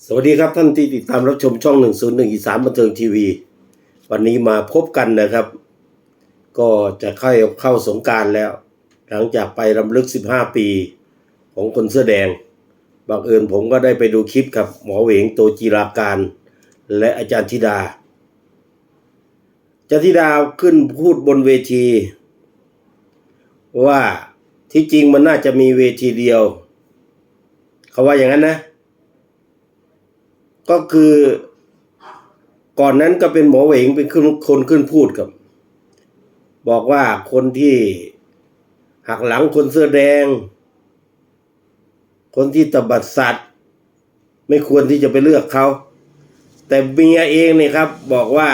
สวัสดีครับท่านที่ติดตามรับชมช่อง 101 อีสานบันเทิงทีวี วันนี้มาพบกันนะครับ ก็จะเข้าเข้าสงการแล้ว หลังจากไปรำลึก 15 ปีของคนเสื้อแดงบังเอิญผมก็ได้ไปดูคลิปกับหมอเหวงโตจีราการ และอาจารย์ธิดาอาจารย์ธิดาขึ้นพูดบนเวที ว่าที่จริงมันน่าจะมีเวทีเดียว เขาว่าอย่างนั้นนะ ก็คือก่อนนั้นก็เป็นหมอเหวงเป็นคนคนขึ้นพูดกับ บอกว่าคนที่หักหลังคนเสื้อแดง คนที่ตบัดสัตว์ ไม่ควรที่จะไปเลือกเขา แต่เมียเองเนี่ยครับ บอกว่า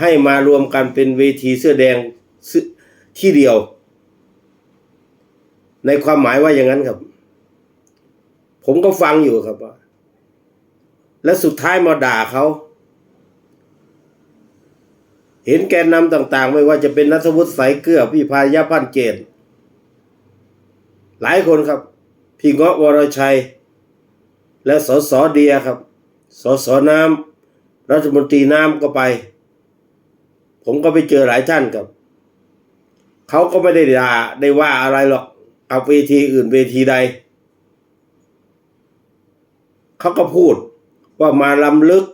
ให้มารวมกันเป็นเวทีเสื้อแดงที่เดียว ในความหมายว่าอย่างนั้นครับ ผมก็ฟังอยู่ครับว่า และสุดท้ายมาด่าเขาเห็นแกนนำต่าง ๆ ไม่ว่าจะเป็นนัทวุฒิสายเกลือพี่พายาพันเกตหลายคนครับ พี่เงาะวรชัย และสสเดียครับ สสน้ำรัฐมนตรีน้ำก็ไป ผมก็ไปเจอหลายท่านครับเขาก็ไม่ได้ด่าได้ว่าอะไรหรอกเอาเวทีอื่นเวทีใดเขาก็พูด ว่ามาลำลึก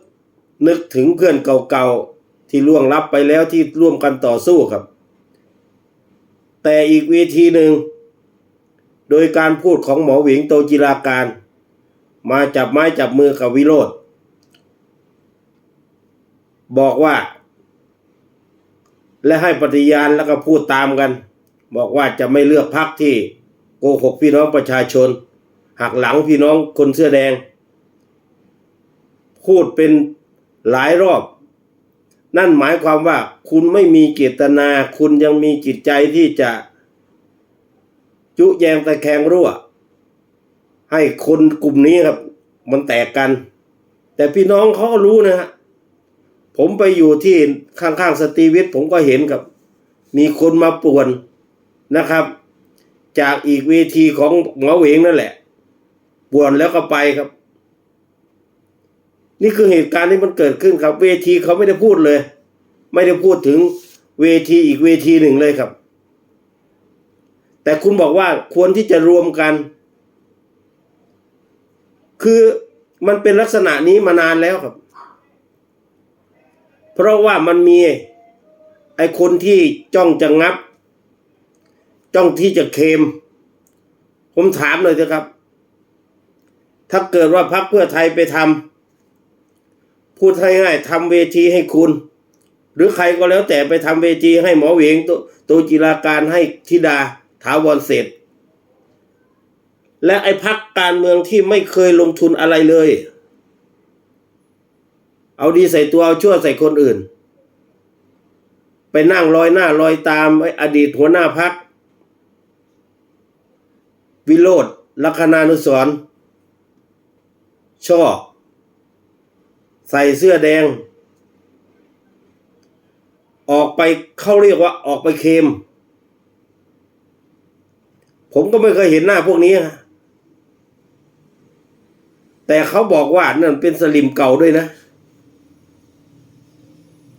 นึกถึงเพื่อนเก่าๆ ที่ล่วงลับไปแล้วที่ร่วมกันต่อสู้ครับ แต่อีกเวทีหนึ่ง โดยการพูดของหมอหวิงโตจิราการ มาจับไม้จับมือกับวิโรธบอกว่า และให้ปฏิญาณแล้วก็พูดตามกัน บอกว่าจะไม่เลือกพักที่โกหกพี่น้องประชาชนหักหลังพี่น้องคนเสื้อแดง พูดเป็นหลายรอบ นั่นหมายความว่าคุณไม่มีเจตนา คุณยังมีจิตใจที่จะ จุแยงตะแคงรั่ว ให้คนกลุ่มนี้ครับ มันแตกกัน แต่พี่น้องเขารู้นะฮะผมไปอยู่ที่ข้างๆสตรีวิทย์ผมก็เห็นกับ มีคนมาป่วนนะครับ จากอีกเวทีของหมอเหวงนั่นแหละป่วนแล้วก็ไปครับ นี่คือเหตุการณ์ที่มันเกิดขึ้นครับ เวทีเขาไม่ได้พูดเลย ไม่ได้พูดถึงเวทีอีกเวทีหนึ่งเลยครับ แต่คุณบอกว่าควรที่จะรวมกัน คือมันเป็นลักษณะนี้มานานแล้วครับ เพราะว่ามันมีไอ้คนที่จ้องจะงับ จ้องที่จะเคม ผมถามเลยเถอะครับ ถ้าเกิดว่าพรรคเพื่อไทยไปทำ พูดง่ายๆทำเวทีให้คุณ หรือใครก็แล้วแต่ไปทำเวทีให้หมอเหวงตตัวจิราการให้ธิดาถาวรเสร็จ และไอ้พักการเมืองที่ไม่เคยลงทุนอะไรเลย เอาดีใส่ตัวเอาชั่วใส่คนอื่น ไปนั่งลอยหน้าลอยตามไอ้อดีตหัวหน้าพัก วิโรธลัคนานุสรช่อ ใส่เสื้อแดง ออกไปเขาเรียกว่าออกไปเคม ผมก็ไม่เคยเห็นหน้าพวกนี้ แต่เขาบอกว่านั่นเป็นสลิมเก่าด้วยนะ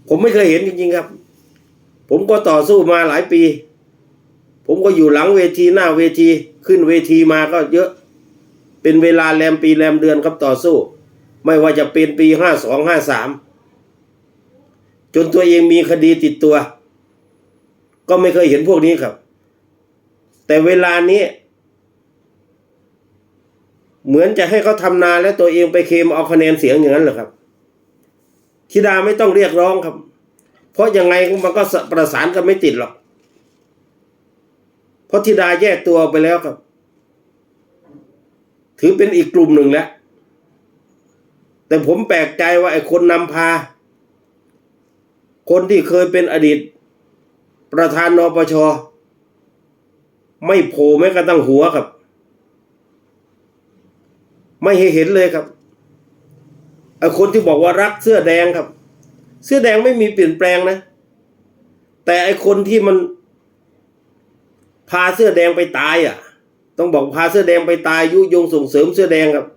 ผมไม่เคยเห็นจริงๆครับ ผมก็ต่อสู้มาหลายปี ผมก็อยู่หลังเวทีหน้าเวทีขึ้นเวทีมาก็เยอะ เป็นเวลาแรมปีแรมเดือนครับต่อสู้ ไม่ว่าจะเป็นปีห้าสองห้าสามจนตัวเองมีคดีติดตัว ก็ไม่เคยเห็นพวกนี้ครับ แต่เวลานี้ เหมือนจะให้เขาทำนาแล้วตัวเองไปเคลมเอาคะแนนเสียงอย่างนั้นเหรอครับธิดาไม่ต้องเรียกร้องครับ เพราะยังไงมันก็ประสานกันไม่ติดหรอกเพราะธิดาแยกตัวไปแล้วครับ ถือเป็นอีกกลุ่มหนึ่งแล้ว แต่ผมแปลกใจว่าไอ้คนนำพา คนที่เคยเป็นอดีต ประธานนปช ไม่โผล่แม้กระทั่งหัวครับ ไม่ให้เห็นเลยครับไอ้คนที่บอกว่ารักเสื้อแดงครับ เสื้อแดงไม่มีเปลี่ยนแปลงนะ แต่ไอ้คนที่มัน พาเสื้อแดงไปตายอะ ต้องบอกพาเสื้อแดงไปตายยุยงส่งเสริมเสื้อแดงครับ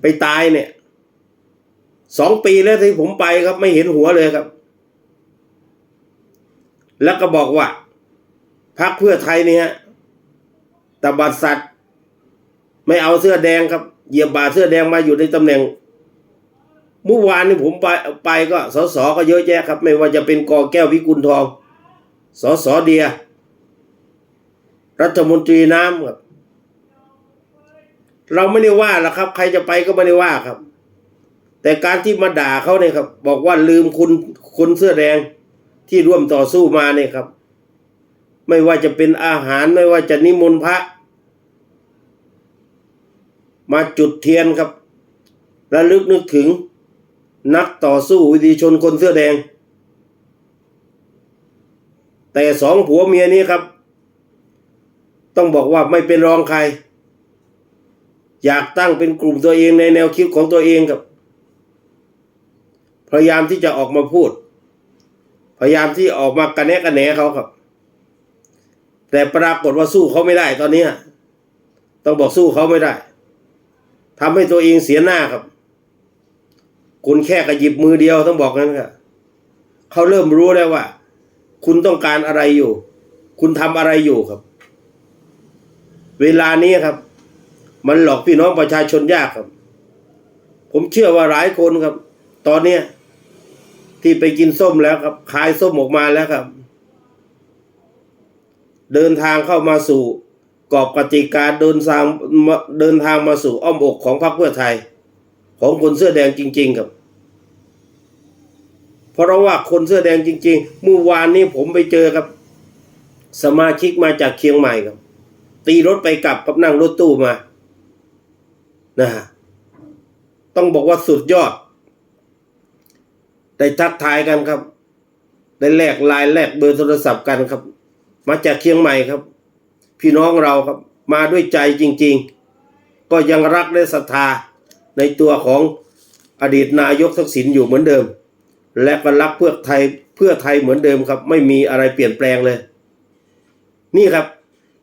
ไปตายเนี่ยสองปีแล้วที่ผมไปครับ ไม่เห็นหัวเลยครับ แล้วก็บอกว่าพรรคเพื่อไทยเนี่ยตบัดสัตว์ ไม่เอาเสื้อแดงครับเหยียบบาทเสื้อแดงมาอยู่ในตำแหน่งเมื่อวานนี้ผมไปไปก็สสก็เยอะแยะครับ ไม่ว่าจะเป็นกอแก้วพิกุลทองสสเดีย รัฐมนตรีน้ำครับ เราไม่ได้ว่าหรอกครับ ใครจะไปก็ไม่ได้ว่าครับ แต่การที่มาด่าเขาเนี่ยครับ บอกว่าลืมคุณคุณเสื้อแดงที่ร่วมต่อสู้มาเนี่ยครับ ไม่ว่าจะเป็นอาหารไม่ว่าจะนิมนต์พระ มาจุดเทียนครับระลึกนึกถึง นักต่อสู้วิธีชนคนเสื้อแดง แต่สองผัวเมียนี้ครับ ต้องบอกว่าไม่เป็นรองใคร อยากตั้งเป็นกลุ่มตัวเองในแนวคิดของตัวเองครับพยายามที่จะออกมาพูด พยายามที่ออกมากระแนะกระแหนเขาครับ แต่ปรากฏว่าสู้เขาไม่ได้ตอนนี้ต้องบอกสู้เขาไม่ได้ทำให้ตัวเองเสียหน้าครับ คุณแค่กระยิบมือเดียวต้องบอกนั้นครับเขาเริ่มรู้แล้วว่า คุณต้องการอะไรอยู่ คุณทำอะไรอยู่ครับ เวลานี้ครับ มันหลอกพี่น้องประชาชนยากครับ ผมเชื่อว่าหลายคนครับ ตอนเนี้ยที่ไปกินส้มแล้วครับขายส้มออกมาแล้วครับ เดินทางเข้ามาสู่กรอบกติกาเดินทางเดินทางมาสู่อ้อมอกของพรรคเพื่อไทย ของคนเสื้อแดงจริง ๆ ครับ เพราะว่าคนเสื้อแดงจริงๆเมื่อวานนี้ผมไปเจอครับ สมาชิกมาจากเชียงใหม่ครับ ตีรถไปกลับกับนั่งรถตู้มา นะฮะต้องบอกว่าสุดยอด ได้ทักทายกันครับ ได้แลกไลน์แลกเบอร์โทรศัพท์กันครับ มาจากเชียงใหม่ครับ พี่น้องเราครับ มาด้วยใจจริง ๆ ก็ยังรักและศรัทธาในตัวของอดีตนายกทักษิณอยู่เหมือนเดิม และก็รักเพื่อไทยเพื่อไทยเหมือนเดิมครับ ไม่มีอะไรเปลี่ยนแปลงเลย นี่ครับ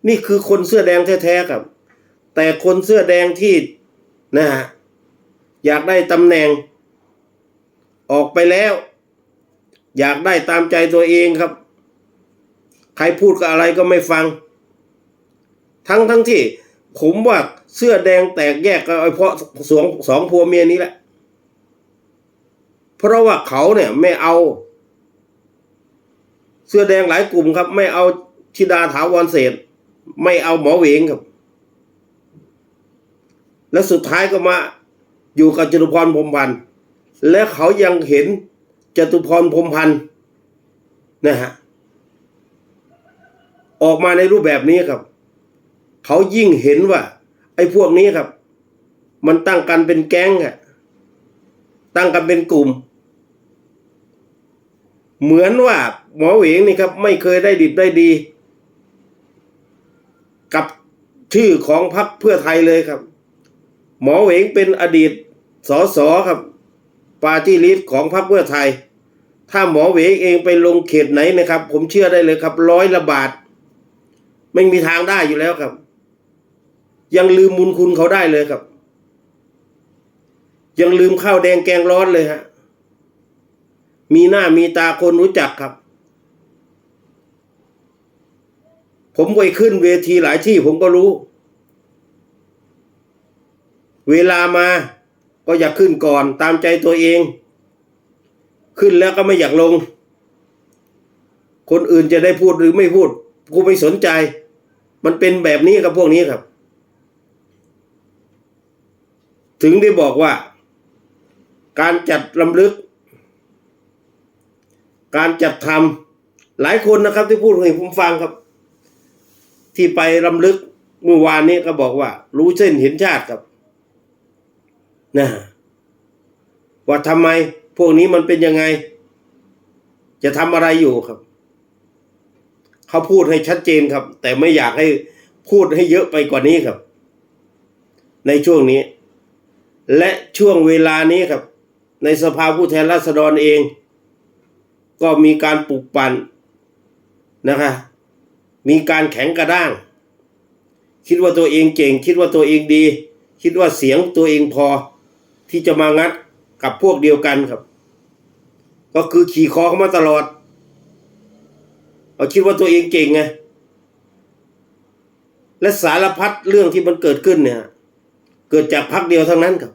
นี่คือคนเสื้อแดงแท้ๆครับ แต่คนเสื้อแดงที่ นะฮะอยากได้ตำแหน่ง ออกไปแล้ว อยากได้ตามใจตัวเองครับ ใครพูดกับอะไรก็ไม่ฟัง ทั้งทั้งที่ ผมว่าเสื้อแดงแตกแยกก็เพราะสองสองผัวเมียนี้แหละ เพราะว่าเขาเนี่ยไม่เอา เสื้อแดงหลายกลุ่มครับ ไม่เอาชิดาถาวรเศษ ไม่เอาหมอเวงครับ แล้วสุดท้ายก็มาอยู่กับจตุพรพรมพันธ์และเขายังเห็นจตุพรพรมพันธ์นะฮะออกมาในรูปแบบนี้ครับ เขายิ่งเห็นว่า ไอ้พวกนี้ครับ มันตั้งกันเป็นแก๊งอะตั้งกันเป็นกลุ่ม เหมือนว่าหมอเหวงนี่ครับ ไม่เคยได้ดิบได้ดี กับชื่อของพรรคเพื่อไทยเลยครับ หมอเหวงเป็นอดีตสสครับปาร์ตี้ลิสต์ของพรรคเพื่อไทย ถ้าหมอเหวงเองไปลงเขตไหนนะครับ ผมเชื่อได้เลยครับ ร้อยละบาท ไม่มีทางได้อยู่แล้วครับ ยังลืมมุนคุณเขาได้เลยครับ ยังลืมข้าวแดงแกงร้อนเลยฮะมีหน้ามีตาคนรู้จักครับ ผมไปขึ้นเวทีหลายที่ผมก็รู้ เวลามาก็อยากขึ้นก่อนตามใจตัวเอง ขึ้นแล้วก็ไม่อยากลง คนอื่นจะได้พูดหรือไม่พูด กูไม่สนใจ มันเป็นแบบนี้กับพวกนี้ครับ ถึงได้บอกว่า การจัดลำลึก การจัดทำหลายคนนะครับที่พูดให้ผมฟังครับ ที่ไปลำลึกเมื่อวานนี้ก็บอกว่า รู้เส้นเห็นชาติครับ นะว่าทำไมพวกนี้มันเป็นยังไง จะทำอะไรอยู่ครับ เขาพูดให้ชัดเจนครับ แต่ไม่อยากให้พูดให้เยอะไปกว่านี้ครับ ในช่วงนี้ และช่วงเวลานี้ครับ ในสภาผู้แทนราษฎรเอง ก็มีการปลุกปั่นนะคะ มีการแข็งกระด้าง คิดว่าตัวเองเก่ง คิดว่าตัวเองดี คิดว่าเสียงตัวเองพอ ที่จะมางัดกับพวกเดียวกันครับ ก็คือขี่คอเขามาตลอดเอาคิดว่าตัวเองเก่งไงและสารพัดเรื่องที่มันเกิดขึ้นเนี่ย เกิดจากพักเดียวทั้งนั้นครับ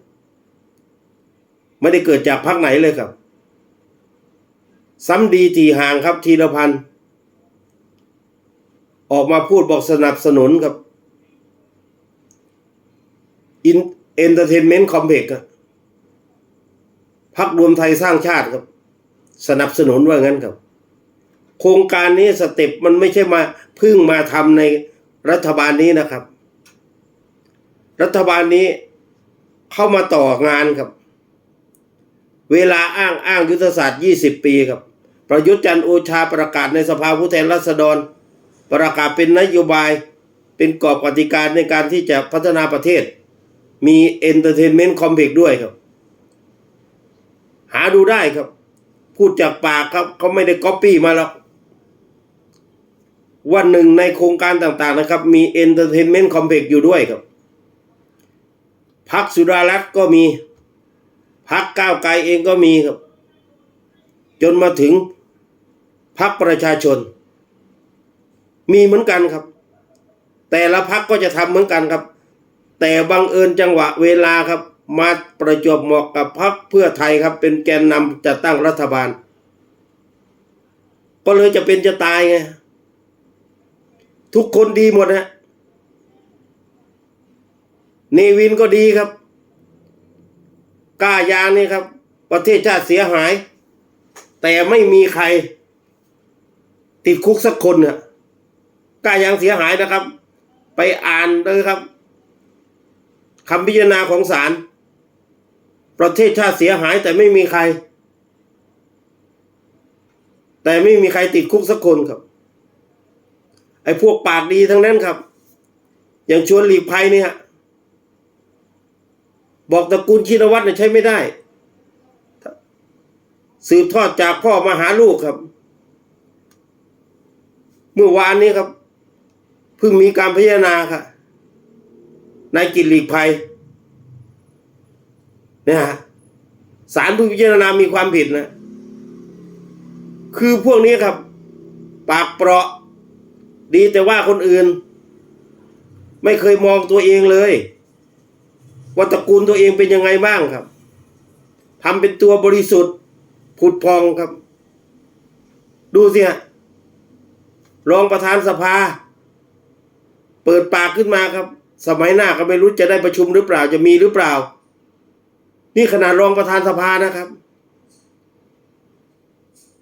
ไม่ได้เกิดจากพักไหนเลยครับ ซ้ำดีทีห่างครับทีละพันออกมาพูดบอกสนับสนุนครับอินเอนเตอร์เทนเมนต์คอมเพล็กซ์ พักรวมไทยสร้างชาติครับ สนับสนุนว่างั้นครับ โครงการนี้สเต็ปมันไม่ใช่มาเพึ่งมาทำในรัฐบาลนี้นะครับ รัฐบาลนี้เข้ามาต่องานครับ เวลาอ้างอ้างยุทธศาสตร์ 20 ปีครับ ประยุทธ์จันทร์โอชาประกาศในสภาผู้แทนราษฎร ประกาศเป็นนโยบายเป็นกรอบกติกาในการที่จะพัฒนาประเทศ มีเอนเตอร์เทนเมนต์คอมเพล็กด้วยครับ หาดูได้ครับ พูดจากปากครับเขาไม่ได้ก๊อปปี้มาหรอกวันหนึ่งในโครงการต่างๆนะครับ มีเอนเตอร์เทนเมนต์คอมเพล็กซ์อยู่ด้วยครับพักสุดารัตน์ก็มีพักก้าวไกลเองก็มีครับ จนมาถึงพักประชาชน มีเหมือนกันครับ แต่ละพักก็จะทำเหมือนกันครับ แต่บังเอิญจังหวะเวลาครับ มาประจบเหมาะกับพักเพื่อไทยครับ เป็นแกนนำจัดตั้งรัฐบาล ก็เลยจะเป็นจะตายไง ทุกคนดีหมดฮะเนวินก็ดีครับกล้ายางนี่ครับ ประเทศชาติเสียหาย แต่ไม่มีใคร ติดคุกสักคนเนี่ยกล้ายางเสียหายนะครับ ไปอ่านเลยครับคำพิจารณาของศาล ประเทศชาติเสียหายแต่ไม่มีใคร แต่ไม่มีใครติดคุกสักคนครับ ไอ้พวกปากดีทั้งนั้นครับ อย่างชวนหลีกภัยเนี่ยบอกตระกูลชินวัตรเนี่ยใช้ไม่ได้ สืบทอดจากพ่อมาหาลูกครับ เมื่อวานนี้ครับเพิ่งมีการพิจารณาค่ะนายกิตหลีกภัย เนี่ยฮะสารผู้พิจารณามีความผิดนะ คือพวกนี้ครับ ปากเปราะ ดีแต่ว่าคนอื่น ไม่เคยมองตัวเองเลยว่าตระกูลตัวเองเป็นยังไงบ้างครับทำเป็นตัวบริสุทธิ์ผุดพองครับ ดูสิฮะรองประธานสภา เปิดปากขึ้นมาครับ สมัยหน้าก็ไม่รู้จะได้ประชุมหรือเปล่าจะมีหรือเปล่า นี่ขนาดรองประธานสภานะครับ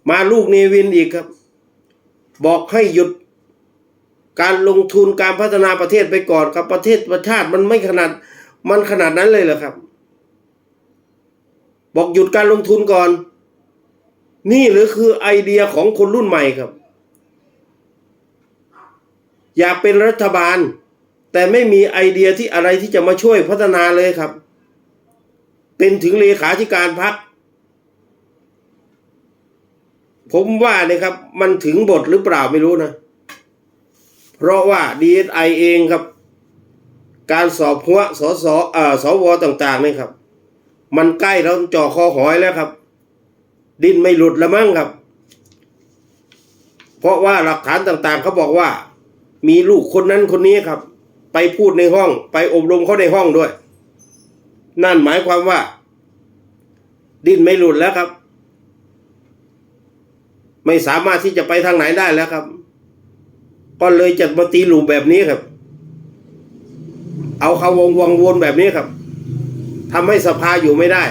มาลูกเนวินอีกครับ บอกให้หยุดการลงทุนการพัฒนาประเทศไปก่อนครับประเทศประชาติมันไม่ขนาดมันขนาดนั้นเลยเหรอครับ บอกหยุดการลงทุนก่อน นี่หรือคือไอเดียของคนรุ่นใหม่ครับ อยากเป็นรัฐบาล แต่ไม่มีไอเดียที่อะไรที่จะมาช่วยพัฒนาเลยครับ เป็นถึงเลขาธิการพรรคผมว่าเนี่ยครับ มันถึงบทหรือเปล่าไม่รู้นะ เพราะว่า DSI เองครับ การสอบหัวสสเอ่อสวต่างๆนี่ครับ มันใกล้เราจ่อคอหอยแล้วครับ ดินไม่หลุดล้วมั้งครับ เพราะว่าหลักฐานต่างๆเขาบอกว่า มีลูกคนนั้นคนนี้ครับ ไปพูดในห้อง ไปอบรมเขาในห้องด้วย นั่นหมายความว่า ดิ้นไม่หลุดแล้วครับ ไม่สามารถที่จะไปทางไหนได้แล้วครับ ก็เลยจัดมาตีหลูปแบบนี้ครับ เอาเขาวงวงวนแบบนี้ครับทำให้สภาอยู่ไม่ได้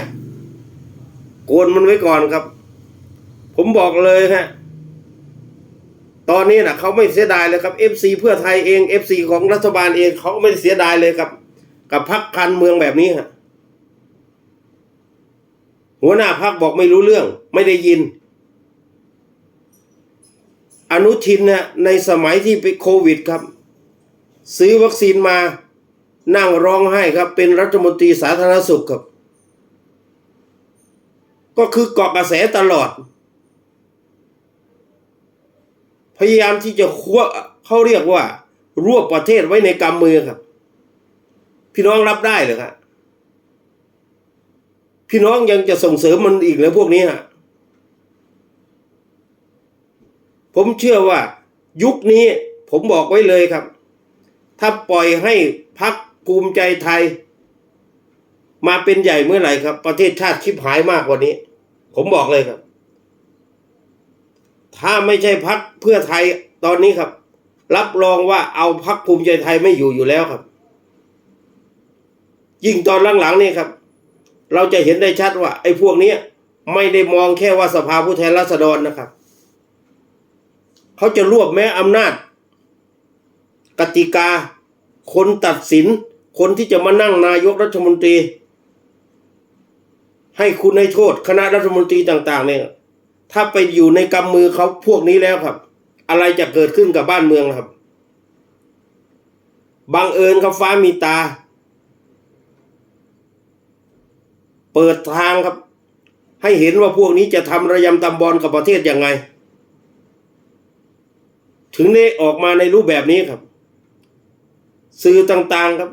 โกนมันไว้ก่อนครับ ผมบอกเลยฮะตอนนี้นะเขาไม่เสียดายเลยครับ FC เพื่อไทยเอง FC ของรัฐบาลเองเขาไม่เสียดายเลยครับ กับพักการเมืองแบบนี้ฮะ หัวหน้าพักบอกไม่รู้เรื่อง ไม่ได้ยิน อนุทินเนี่ยในสมัยที่ไปโควิดครับ ซื้อวัคซีนมานั่งร้องไห้ครับเป็นรัฐมนตรีสาธารณสุขครับ ก็คือเกาะกระแสตลอด พยายามที่จะควเขาเรียกว่า รวบประเทศไว้ในกำมือครับ พี่น้องรับได้หรือครับ พี่น้องยังจะส่งเสริมมันอีกเลยพวกนี้ฮะผมเชื่อว่ายุคนี้ผมบอกไว้เลยครับ ถ้าปล่อยให้พักภูมิใจไทย มาเป็นใหญ่เมื่อไหร่ครับ ประเทศชาติชิบหายมากกว่านี้ ผมบอกเลยครับ ถ้าไม่ใช่พักเพื่อไทยตอนนี้ครับ รับรองว่าเอาพักภูมิใจไทยไม่อยู่อยู่แล้วครับ ยิ่งตอนหลังๆนี่ครับ เราจะเห็นได้ชัดว่า ไอ้พวกเนี้ยไม่ได้มองแค่ว่าสภาผู้แทนราษฎรนะครับเขาจะรวบแม้อำนาจ กติกา คนตัดสิน คนที่จะมานั่งนายกรัฐมนตรี ให้คุณให้โทษคณะรัฐมนตรีต่าง ๆ เนี่ย ถ้าไปอยู่ในกำมือเขาพวกนี้แล้วครับ อะไรจะเกิดขึ้นกับบ้านเมืองครับบังเอิญครับฟ้ามีตา เปิดทางครับ ให้เห็นว่าพวกนี้จะทำระยำตำบอลกับประเทศยังไง ถึงได้ออกมาในรูปแบบนี้ครับ สื่อต่างๆครับ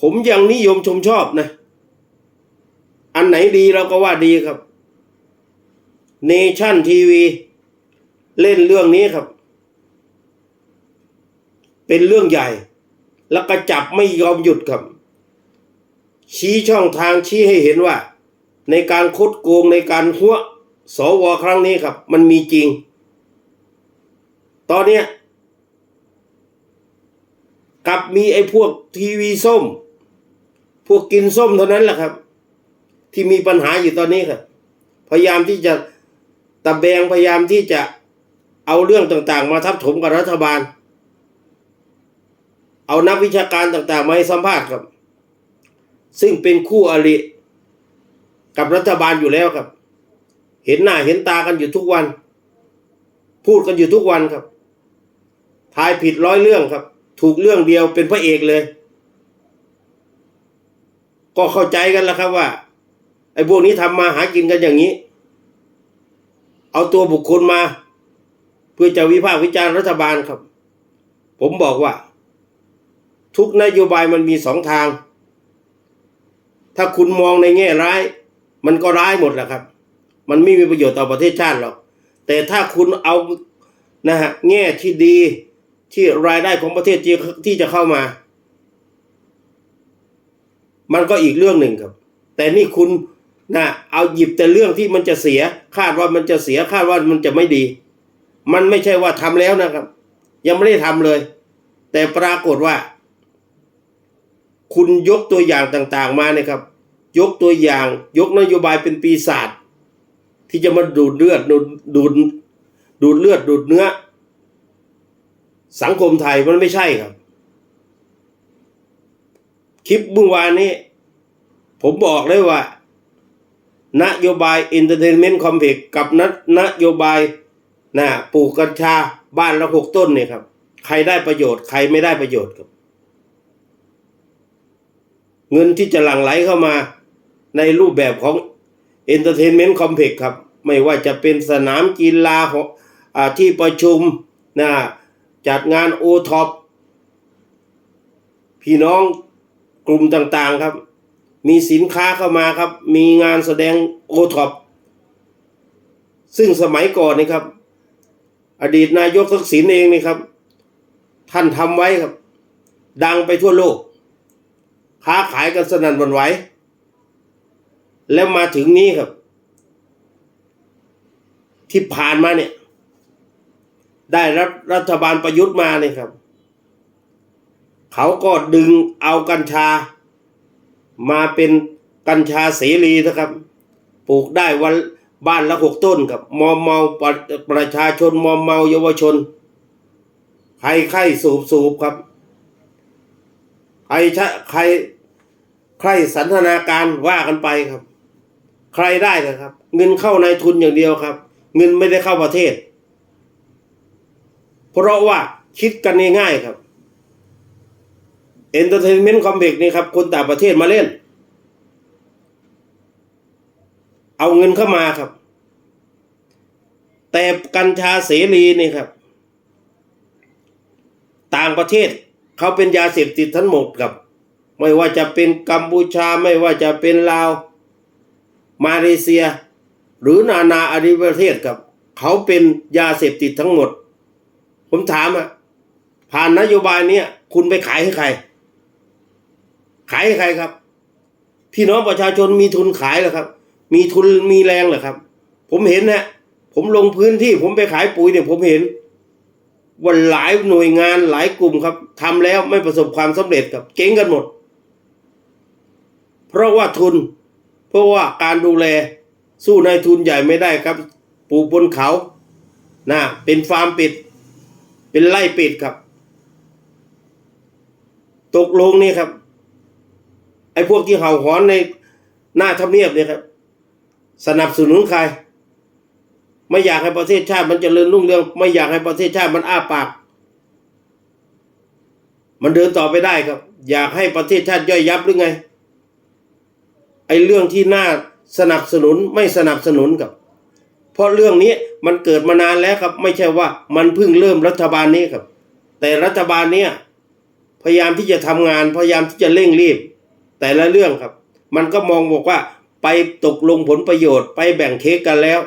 ผมยังนิยมชมชอบนะ อันไหนดีเราก็ว่าดีครับเนชั่นทีวีเล่นเรื่องนี้ครับ เป็นเรื่องใหญ่ แล้วก็จับไม่ยอมหยุดครับ ชี้ช่องทางชี้ให้เห็นว่า ในการคดโกงในการหัวสวครั้งนี้ครับ มันมีจริง ตอนเนี้ยกลับมีไอ้พวกทีวีส้ม พวกกินส้มเท่านั้นแหละครับ ที่มีปัญหาอยู่ตอนนี้ครับ พยายามที่จะตะแบงพยายามที่จะเอาเรื่องต่างๆ มาทับถมกับรัฐบาล เอานักวิชาการต่างๆ มาให้สัมภาษณ์ครับ ซึ่งเป็นคู่อริกับรัฐบาลอยู่แล้วครับ เห็นหน้าเห็นตากันอยู่ทุกวัน พูดกันอยู่ทุกวันครับทายผิดร้อยเรื่องครับ ถูกเรื่องเดียวเป็นพระเอกเลย ก็เข้าใจกันแล้วครับว่า ไอ้พวกนี้ทำมาหากินกันอย่างนี้ เอาตัวบุคคลมา เพื่อจะวิพากษ์วิจารณ์รัฐบาลครับ ผมบอกว่า ทุกนโยบายมันมีสองทาง ถ้าคุณมองในแง่ร้าย มันก็ร้ายหมดแหละครับ มันไม่มีประโยชน์ต่อประเทศชาติหรอก แต่ถ้าคุณเอานะฮะแง่ที่ดีที่รายได้ของประเทศที่ที่จะเข้ามา มันก็อีกเรื่องหนึ่งครับ แต่นี่คุณนะเอาหยิบแต่เรื่องที่มันจะเสีย คาดว่ามันจะเสียคาดว่ามันจะไม่ดี มันไม่ใช่ว่าทำแล้วนะครับ ยังไม่ได้ทำเลย แต่ปรากฏว่า คุณยกตัวอย่างต่างๆมาเนี่ยครับ ยกตัวอย่างยกนโยบายเป็นปีศาจที่จะมาดูดเลือดดูดดูดดูดเลือดดูดเนื้อ สังคมไทยมันไม่ใช่ครับ คลิปเมื่อวานนี้ ผมบอกเลยว่า นโยบาย Entertainment Complex กับนนโยบายนะปลูกกัญชาบ้านละหกต้นเนี่ยครับ ใครได้ประโยชน์ ใครไม่ได้ประโยชน์ครับ เงินที่จะหลั่งไหลเข้ามาในรูปแบบของ Entertainment Complex ครับ ไม่ว่าจะเป็นสนามกีฬาของอาที่ประชุมนะจัดงานโอท็อปพี่น้องกลุ่มต่างๆครับ มีสินค้าเข้ามาครับ มีงานแสดงโอท็อปซึ่งสมัยก่อนนี่ครับ อดีตนายกทักษิณเองนี่ครับ ท่านทำไว้ครับ ดังไปทั่วโลก ค้าขายกันสนั่นวันไหวแล้วมาถึงนี้ครับ ที่ผ่านมาเนี่ย ได้รับรัฐบาลประยุทธ์มาเนี่ยครับ เขาก็ดึงเอากัญชา มาเป็นกัญชาเสรีนะครับ ปลูกได้วันบ้านละหกต้นครับ มอมเมาประประชาชนมอมเมาเยาวชนใครไข้สูบสูบครับ รชะใครใครสันทนาการว่ากันไปครับ ใครได้นะครับ เงินเข้าในทุนอย่างเดียวครับ เงินไม่ได้เข้าประเทศ เพราะว่าคิดกันง่ายๆครับ Entertainment Complex นี่ครับ คนต่างประเทศมาเล่น เอาเงินเข้ามาครับ แต่กัญชาเสรีนี่ครับ ต่างประเทศ เขาเป็นยาเสพติดทั้งหมดครับ ไม่ว่าจะเป็นกัมพูชาไม่ว่าจะเป็นลาว มาเลเซีย หรือนานาอาริประเทศครับ เขาเป็นยาเสพติดทั้งหมด ผมถามอะผ่านนโยบายเนี้ยคุณไปขายให้ใคร ขายให้ใครครับ พี่น้องประชาชนมีทุนขายเหรอครับ มีทุนมีแรงเหรอครับ ผมเห็นนะผมลงพื้นที่ผมไปขายปุ๋ยเนี่ยผมเห็น ว่าหลายหน่วยงานหลายกลุ่มครับทำแล้วไม่ประสบความสำเร็จครับเจ๊งกันหมด เพราะว่าทุน เพราะว่าการดูแลสู้นายทุนใหญ่ไม่ได้ครับปลูกบนเขานะเป็นฟาร์มปิด เป็นไร่ปิดครับ ตกลงนี่ครับ ไอ้พวกที่เห่าหอนในหน้าทำเนียบเนี่ยครับ สนับสนุนใคร ไม่อยากให้ประเทศชาติมันเจริญรุ่งเรือง ไม่อยากให้ประเทศชาติมันอ้าปาก มันเดินต่อไปได้ครับ อยากให้ประเทศชาติย่อยยับหรือไง ไอ้เรื่องที่น่าสนับสนุนไม่สนับสนุนครับ เพราะเรื่องนี้มันเกิดมานานแล้วครับ ไม่ใช่ว่ามันเพิ่งเริ่มรัฐบาลนี้ครับ แต่รัฐบาลเนี้ยพยายามที่จะทำงาน พยายามที่จะเร่งรีบ แต่ละเรื่องครับ มันก็มองบอกว่าไปตกลงผลประโยชน์ไปแบ่งเค้กกันแล้ว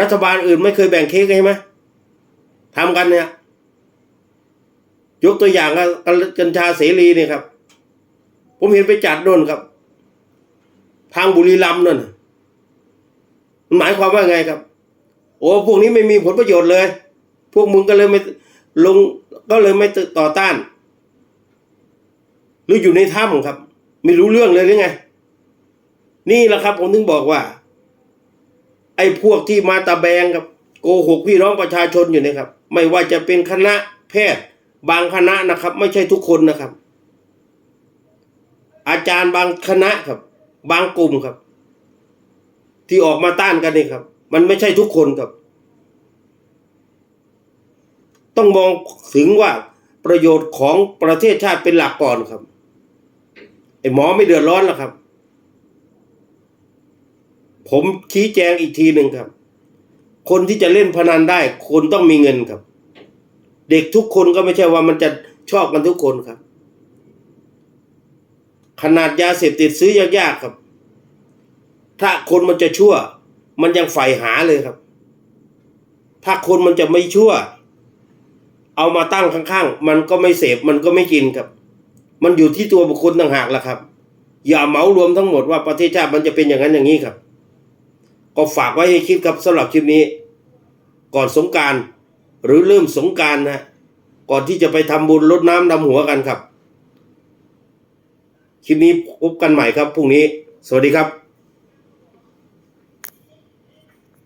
รัฐบาลอื่นไม่เคยแบ่งเค้กใช่ไหมทำกันเนี่ย ยกตัวอย่างก็กัญชาเสรีเนี่ยครับ ผมเห็นไปจัดโน่นครับ ทางบุรีรัมย์นั่นน่ะมันหมายความว่าไงครับ โอ้พวกนี้ไม่มีผลประโยชน์เลย พวกมึงก็เลยไม่ลงก็เลยไม่ต่อต้าน หรืออยู่ในถ้ำครับ ไม่รู้เรื่องเลยหรือไง นี่แหละครับ ผมถึงบอกว่า อ้พวกที่มาตะแบงครับโกหกพี่น้องประชาชนอยู่เนี่ยครับ ไม่ว่าจะเป็นคณะแพทย์บางคณะนะครับ ไม่ใช่ทุกคนนะครับ อาจารย์บางคณะครับ บางกลุ่มครับ ที่ออกมาต้านกันนี่ครับ มันไม่ใช่ทุกคนครับ ต้องมองถึงว่าประโยชน์ของประเทศชาติเป็นหลักก่อนครับไอ้หมอไม่เดือดร้อนหรอกครับ ผมชี้แจงอีกทีหนึ่งครับ คนที่จะเล่นพนันได้ คนต้องมีเงินครับ เด็กทุกคนก็ไม่ใช่ว่ามันจะชอบกันทุกคนครับ ขนาดยาเสพติดซื้อยากๆครับ ถ้าคนมันจะชั่ว มันยังใฝ่หาเลยครับ ถ้าคนมันจะไม่ชั่ว เอามาตั้งข้างๆ มันก็ไม่เสพมันก็ไม่กินครับ มันอยู่ที่ตัวบุคคลต่างหากล่ะครับ อย่าเหมารวมทั้งหมดว่าประเทศชาติมันจะเป็นอย่างนั้นอย่างนี้ครับ ก็ฝากไว้ให้คิดครับสำหรับคลิปนี้ ก่อนสงการหรือเริ่มสงการนะก่อนที่จะไปทำบุญลดน้ำดำหัวกันครับ คลิปนี้พบกันใหม่ครับพรุ่งนี้ สวัสดีครับ